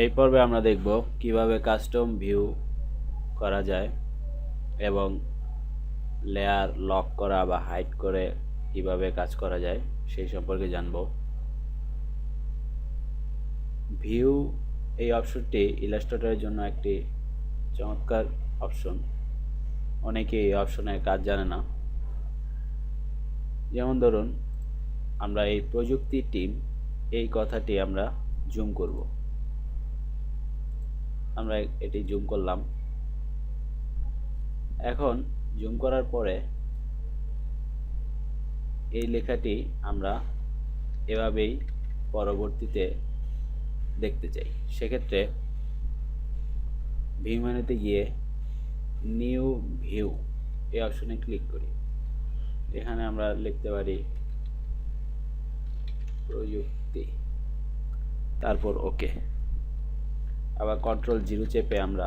এই পর্বে আমরা দেখব কীভাবে কাস্টম ভিউ করা যায় এবং লেয়ার লক করা বা হাইড করে কীভাবে কাজ করা যায় সেই সম্পর্কে জানব। ভিউ এই অপশনটি ইলাস্ট্রেটরের জন্য একটি চমৎকার অপশন। অনেকে এই অপশনের কাজ জানে না। যেমন ধরুন, আমরা এই প্রযুক্তি টিম এই কথাটি আমরা জুম করব। আমরা এটি জুম করলাম। এখন জুম করার পরে এই লেখাটি আমরা এভাবেই পরবর্তীতে দেখতে চাই। সেক্ষেত্রে ভিউ মেনুতে গিয়ে নিউ ভিউ এই অপশনে ক্লিক করি। এখানে আমরা লিখতে পারি প্রযুক্তি। তারপর ওকে আবার কন্ট্রোল জিরো চেপে আমরা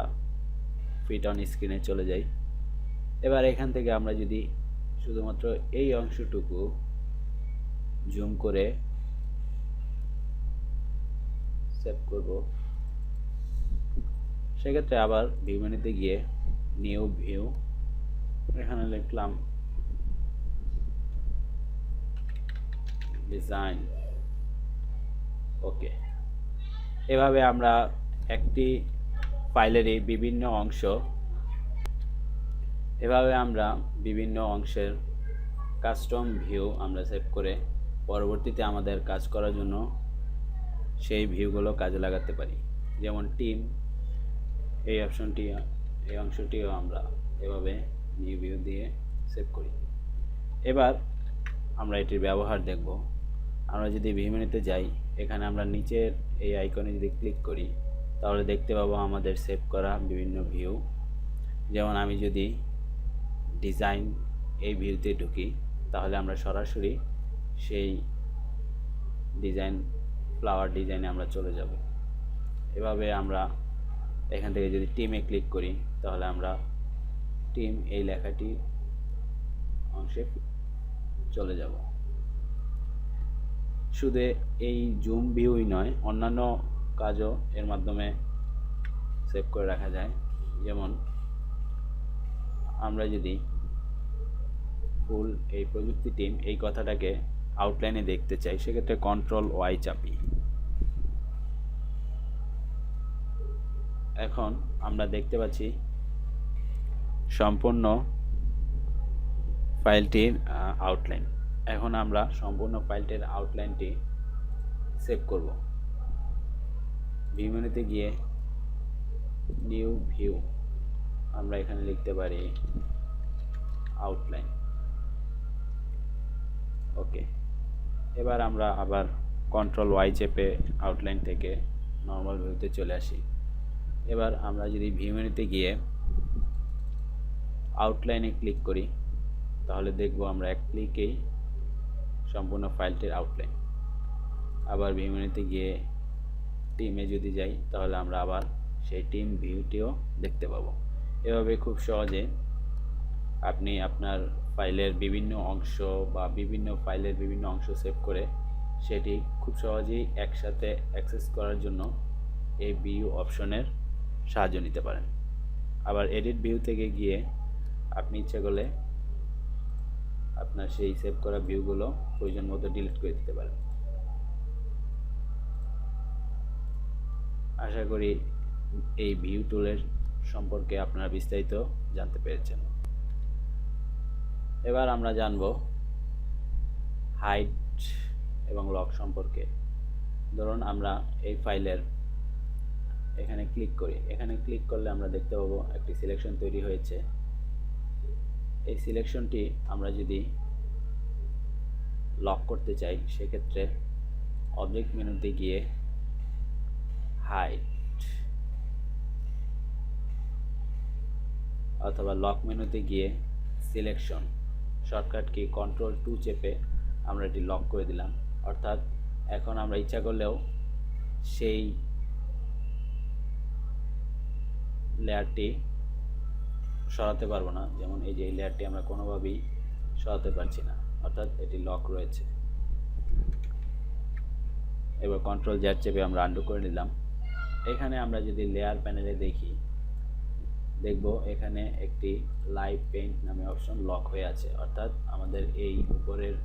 ফিট অন স্ক্রিনে চলে যাই। এবার এখান থেকে আমরা যদি শুধুমাত্র এই অংশটুকু জুম করে সেভ করব, সেক্ষেত্রে আবার ভিউ মেনুতে গিয়ে নিউ ভিউ এখানে লিখলাম ডিজাইন ওকে এভাবে আমরা একটি ফাইলেরই বিভিন্ন অংশ। এভাবে আমরা বিভিন্ন অংশের কাস্টম ভিউ আমরা সেভ করে পরবর্তীতে আমাদের কাজ করার জন্য সেই ভিউগুলো কাজে লাগাতে পারি। যেমন টিম, এই অপশনটি, এই অংশটিও আমরা এভাবে নিউ ভিউ দিয়ে সেভ করি। এবার আমরা এটির ব্যবহার দেখব। আমরা যদি ভিউ মেনুতে যাই, এখানে আমরা নিচের এই আইকনে যদি ক্লিক করি তাহলে দেখতে পাবো আমাদের সেভ করা বিভিন্ন ভিউ যেমন আমি যদি ডিজাইন এই ভিউতে ঢুকি, তাহলে আমরা সরাসরি সেই ডিজাইন ফ্লাওয়ার ডিজাইনে আমরা চলে যাব। এভাবে আমরা এখান থেকে যদি টিমে ক্লিক করি, তাহলে আমরা টিম এই লেখাটি অংশে চলে যাব। শুধু এই জুম ভিউই নয়, অন্যান্য কাজও এর মাধ্যমে সেভ করে রাখা যায়। যেমন, আমরা যদি ফুল এই প্রযুক্তি টিম এই কথাটাকে আউটলাইনে দেখতে চাই, সেক্ষেত্রে কন্ট্রোল ওয়াই চাপি এখন আমরা দেখতে পাচ্ছি সম্পূর্ণ ফাইলটির আউটলাইন এখন আমরা সম্পূর্ণ ফাইলটির আউটলাইনটি সেভ করব। ভিউ মেনুতে গিয়ে নিউ ভিউ আমরা এখানে লিখতে পারি আউটলাইন ওকে এবার আমরা আবার কন্ট্রোল ওয়াই চেপে আউটলাইন থেকে নর্মাল ভিউতে চলে আসি। এবার আমরা যদি ভিউ মেনুতে গিয়ে আউটলাইনে ক্লিক করি, তাহলে দেখব আমরা এক ক্লিকেই সম্পূর্ণ ফাইলটির আউটলাইন আবার ভিউ গিয়ে টিমে যদি যাই, তাহলে আমরা আবার সেই টিম ভিউটিও দেখতে পাবো। এভাবে খুব সহজে আপনি আপনার ফাইলের বিভিন্ন অংশ বা বিভিন্ন ফাইলের বিভিন্ন অংশ সেভ করে সেটি খুব সহজেই একসাথে অ্যাক্সেস করার জন্য এই ভিউ অপশনের সাহায্য নিতে পারেন। আবার এডিট ভিউ থেকে গিয়ে আপনি ইচ্ছে করলে আপনার সেই সেভ করা ভিউগুলো প্রয়োজন মতো ডিলিট করে দিতে পারেন। আশা করি এই ভিউ টুলের সম্পর্কে আপনারা বিস্তারিত জানতে পেরেছেন। এবার আমরা জানব হাইট এবং লক সম্পর্কে। ধরুন আমরা এই ফাইলের এখানে ক্লিক করি। এখানে ক্লিক করলে আমরা দেখতে পাবো একটি সিলেকশন তৈরি হয়েছে। এই সিলেকশনটি আমরা যদি লক করতে চাই, সেক্ষেত্রে অবজেক্ট মেনুতে গিয়ে হাইট অথবা লক মেনুতে গিয়ে selection shortcut key control two চেপে আমরা এটি লক করে দিলাম। অর্থাৎ এখন আমরা ইচ্ছা করলেও সেই লেয়ারটি সরাতে পারব না। যেমন এই যে এই লেয়ারটি আমরা কোনোভাবেই সরাতে পারছি না। অর্থাৎ এটি লক রয়েছে। এবার কন্ট্রোল জ্যাট চেপে আমরা আন্ডু করে নিলাম। এখানে আমরা যদি লেয়ার প্যানেলে দেখি, দেখব এখানে একটি লাইভ পেইন্ট নামে অপশন লক হয়ে আছে। অর্থাৎ আমাদের এই উপরের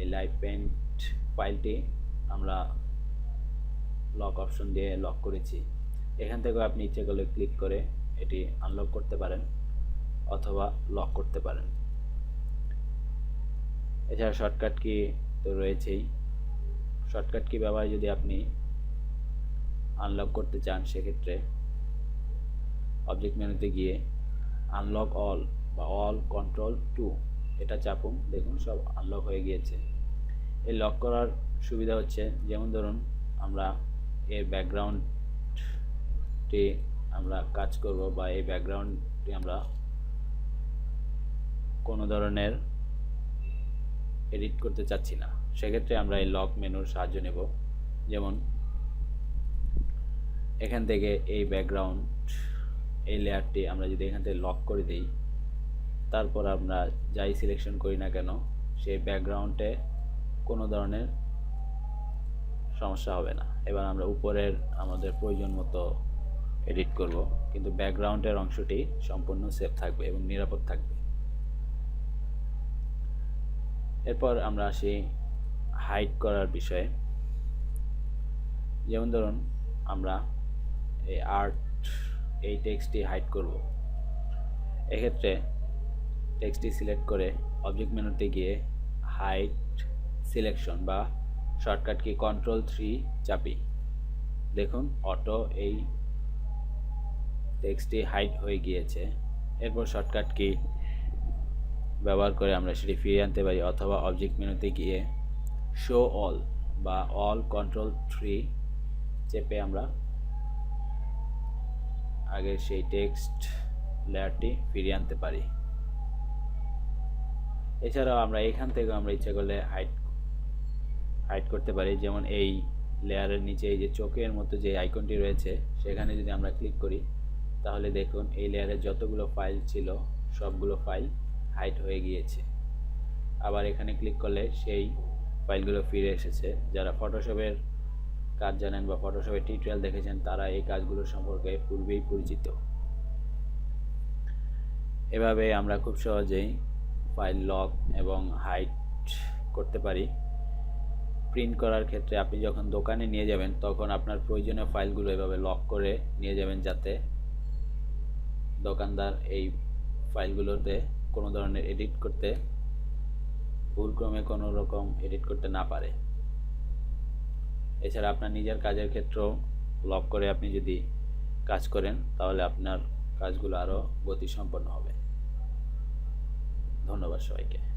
এই লাইভ পেইন্ট ফাইলটি আমরা লক অপশন দিয়ে লক করেছি। এখান থেকেও আপনি ইচ্ছে করলে ক্লিক করে এটি আনলক করতে পারেন অথবা লক করতে পারেন। এছাড়া শর্টকাট কি তো রয়েছেই। শর্টকাট কি ব্যবহার যদি আপনি আনলক করতে চান, সেক্ষেত্রে অবজেক্ট মেনুতে গিয়ে আনলক অল বা অল কন্ট্রোল টু এটা চাপুন, দেখুন সব আনলক হয়ে গিয়েছে। এই লক করার সুবিধা হচ্ছে, যেমন ধরুন আমরা এর ব্যাকগ্রাউন্ডটি আমরা কাজ করব বা এই ব্যাকগ্রাউন্ডটি আমরা কোনো ধরনের এডিট করতে চাচ্ছি না। সেক্ষেত্রে আমরা এই লক মেনুর সাহায্য নেব। যেমন এখান থেকে এই ব্যাকগ্রাউন্ড এই লেয়ারটি আমরা যদি এখান থেকে লক করে দিই, তারপর আমরা যাই সিলেকশন করি না কেন, সেই ব্যাকগ্রাউন্ডে কোনো ধরনের সমস্যা হবে না। এবার আমরা উপরের আমাদের প্রয়োজন মতো এডিট করব, কিন্তু ব্যাকগ্রাউন্ডের অংশটি সম্পূর্ণ সেফ থাকবে এবং নিরাপদ থাকবে। এরপর আমরা আসি হাইড করার বিষয়ে। যেমন ধরুন, আমরা এই আর্ট, এই টেক্সটটি হাইড করব। এক্ষেত্রে টেক্সটটি সিলেক্ট করে অবজেক্ট মেনুতে গিয়ে হাইড সিলেকশন বা শর্টকাট কি কন্ট্রোল থ্রি চাপি। দেখুন অটো এই টেক্সটটি হাইড হয়ে গিয়েছে। এরপর শর্টকাট কি ব্যবহার করে আমরা সেটি ফিরিয়ে আনতে পারি অথবা অবজেক্ট মেনুতে গিয়ে শো অল বা অল কন্ট্রোল থ্রি চেপে আমরা আগে সেই টেক্সট লেয়ারটি ফিরিয়ে আনতে পারি। এছাড়াও আমরা এখান থেকে আমরা ইচ্ছা করলে হাইড হাইড করতে পারি। যেমন এই লেয়ারের নিচে এই যে চোখের মতো যে আইকনটি রয়েছে, সেখানে যদি আমরা ক্লিক করি, তাহলে দেখুন এই লেয়ারের যতগুলো ফাইল ছিল, সবগুলো ফাইল হাইড হয়ে গিয়েছে। আবার এখানে ক্লিক করলে সেই ফাইলগুলো ফিরে এসেছে। যারা ফটোশপের কাজ জানেন বা ফটোশপের টিউটোরিয়াল দেখেছেন, তারা এই কাজগুলো সম্পর্কে পূর্বেই পরিচিত। এভাবে আমরা খুব সহজেই ফাইল লক এবং হাইট করতে পারি। প্রিন্ট করার ক্ষেত্রে আপনি যখন দোকানে নিয়ে যাবেন, তখন আপনার প্রয়োজনীয় ফাইলগুলো এভাবে লক করে নিয়ে যাবেন যাতে দোকানদার এই ফাইলগুলোতে কোনো ধরনের এডিট করতে, ভুলক্রমে কোনো রকম এডিট করতে না পারে। এছাড়া আপনার নিজের কাজের ক্ষেত্রেও লক করে আপনি যদি কাজ করেন, তাহলে আপনার কাজগুলো আরও গতিসম্পন্ন হবে। ধন্যবাদ সবাইকে।